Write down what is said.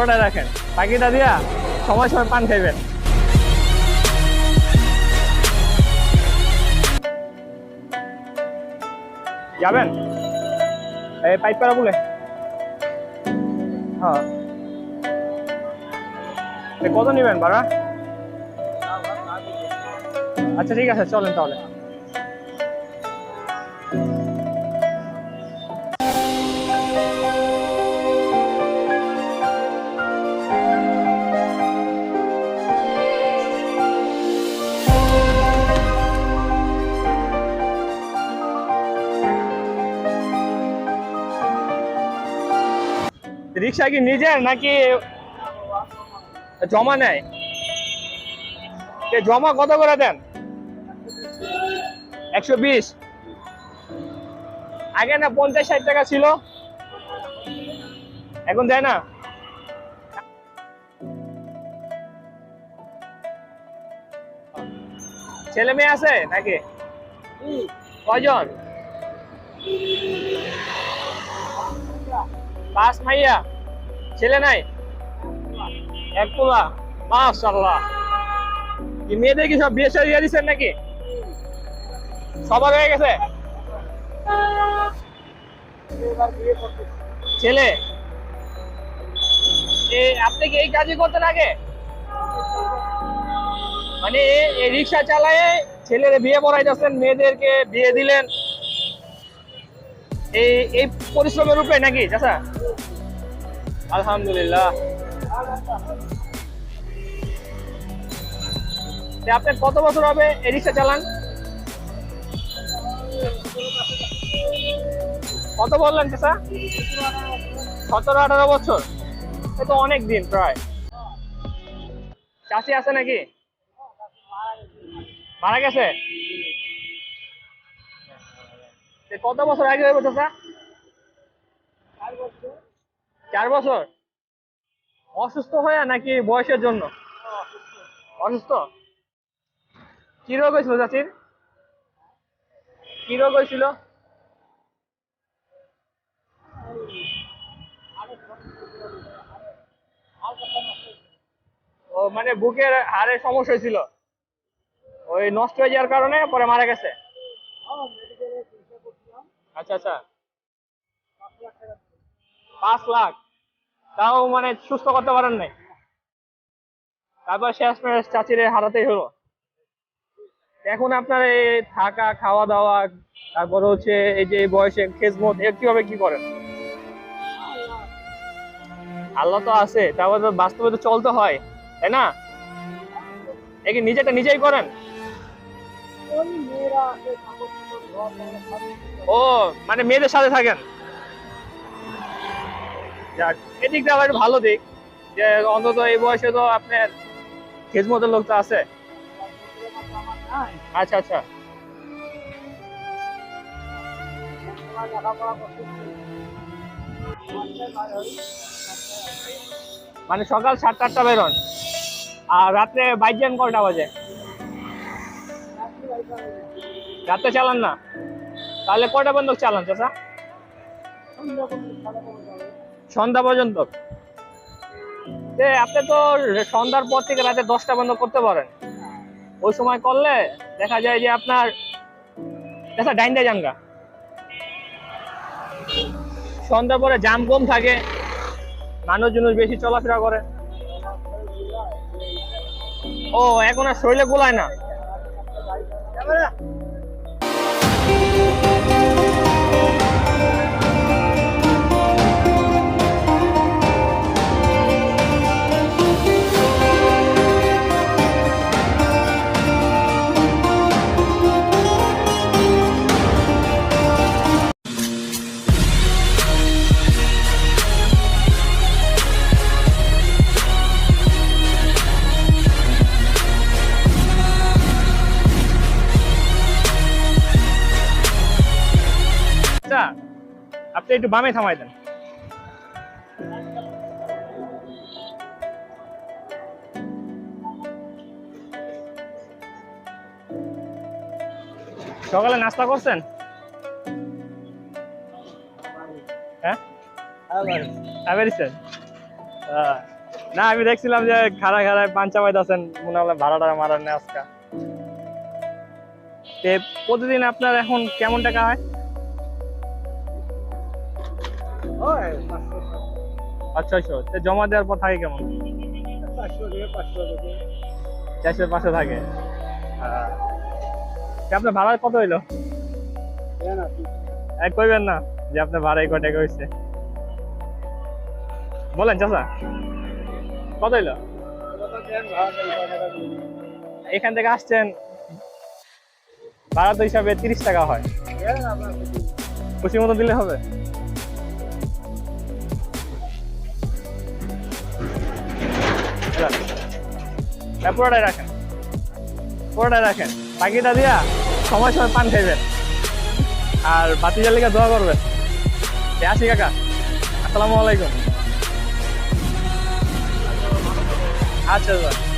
পুরোটা রাখেন বাকিটা দিয়া সময় সময় পান খাইবেন। যাবেন? এই পাইপ করা বলে। হ্যাঁ। কত নেবেন ভাড়া? আচ্ছা ঠিক আছে, চলেন তাহলে। রিক্সা কি নিজের নাকি জমা নেয়? জমা কত করে দেন? একশো বিশ। আগে না পঞ্চাশ ষাট টাকা ছিল? এখন দেয় না? ছেলে মেয়ে আছে নাকি? কয়জন? পাঁচ মাইয়া। ছেলে নাই? এক পোলা। মাশাল্লাহ মেয়েদের কি সব বিয়ে সারিয়ে দিচ্ছেন নাকি? সবার হয়ে গেছে? ছেলে। আপনি কি এই কাজই করতেন আগে? মানে এই রিক্সা চালায় ছেলের বিয়ে পড়াইতেছেন, মেয়েদেরকে বিয়ে দিলেন। এই এই পরিশ্রমের রূপে নাকি, চাচা? আলহামদুলিল্লাহ। আপনার কত বছর হবে এই রিক্সা চালান? কত বললেন চাচা সতেরো, আঠারো বছর। এ তো অনেক দিন প্রায়। চাষি আছে নাকি? মারা গেছে? কত বছর আগে হয়ে হইব চাচা চার বছর? অসুস্থ হয়ে নাকি বয়সের জন্য? অসুস্থ। কি রোগ হয়েছিল চাচির? কি রোগ হয়েছিল? ও মানে বুকের হাড়ের সমস্যা হয়েছিল। ওই নষ্ট হয়ে যাওয়ার কারণে পরে মারা গেছে? আচ্ছা আচ্ছা। পাঁচ লাখ। তাও মানে সুস্থ করতে পারেন নাই। তারপর শেষ মেশ চাচিরে হারাতেই হলো। এখন আপনার এই থাকা, খাওয়া দাওয়া, তারপর হচ্ছে এই যে বয়সে খেজমত, এর কীভাবে কি করেন? আল্লাহ তো আছে, তারপর বাস্তবে তো চলতে হয়, তাই না? এ কি নিজেটা নিজেই করেন? ও মানে মেয়েদের সাথে থাকেন? যাক এদিকটা আবার ভালো দিক, যে অন্তত এই বয়সে তো আপনার খেজমতের লোক তো আছে। আচ্ছা আচ্ছা। মানে সকাল সাতটা আটটা বেরোন আর রাত্রে বাইক যান কয়টা বাজে? রাতে চালান না? তাহলে কটা পর্যন্ত চালান, চাচা? সন্ধ্যা পর্যন্ত। আপনি তো সন্ধ্যার পর থেকে রাতে দশটা বন্ধ করতে পারেন। ওই সময় করলে দেখা যায় যে আপনার দেখা ডাইন্ডা জানগা সন্ধ্যার পরে জাম কম থাকে মানুষজন বেশি চলাফেরা করে। ও, এখন আর শরীরে গোলায় না। আপনি একটু বামে থামাই দেন। সকালে নাস্তা করছেন? হ্যাঁ? না, আমি দেখছিলাম যে খাড়া খাড়ায় পাঞ্চা আছেন, মনে হলো ভাড়াটা মারার নেই আজকা। প্রতিদিন আপনার এখন কেমন টাকা হয়? হয় পাঁচশো আচ্ছা আচ্ছা। জমা দেওয়ার পর থাকে কেমন? থেকে পাঁচশো পাশে থাকে? আপনার ভাড়া কত হইল? এক কইবেন না যে আপনার ভাড়া কয় টাকা হয়েছে বলেন চাচা। কত হইল? এখান থেকে আসছেন ভাড়া তো হিসাবে তিরিশ টাকা হয়। খুশি মতো দিলে হবে? হ্যাঁ, পুরোটাই রাখেন। পুরোটাই রাখেন। বাকিটা দিয়া সময় সময় পান খাইবেন। আর বাতি জালিকা দোয়া করবেন। আসি কাকা আসসালামু আলাইকুম। আচ্ছা দাদা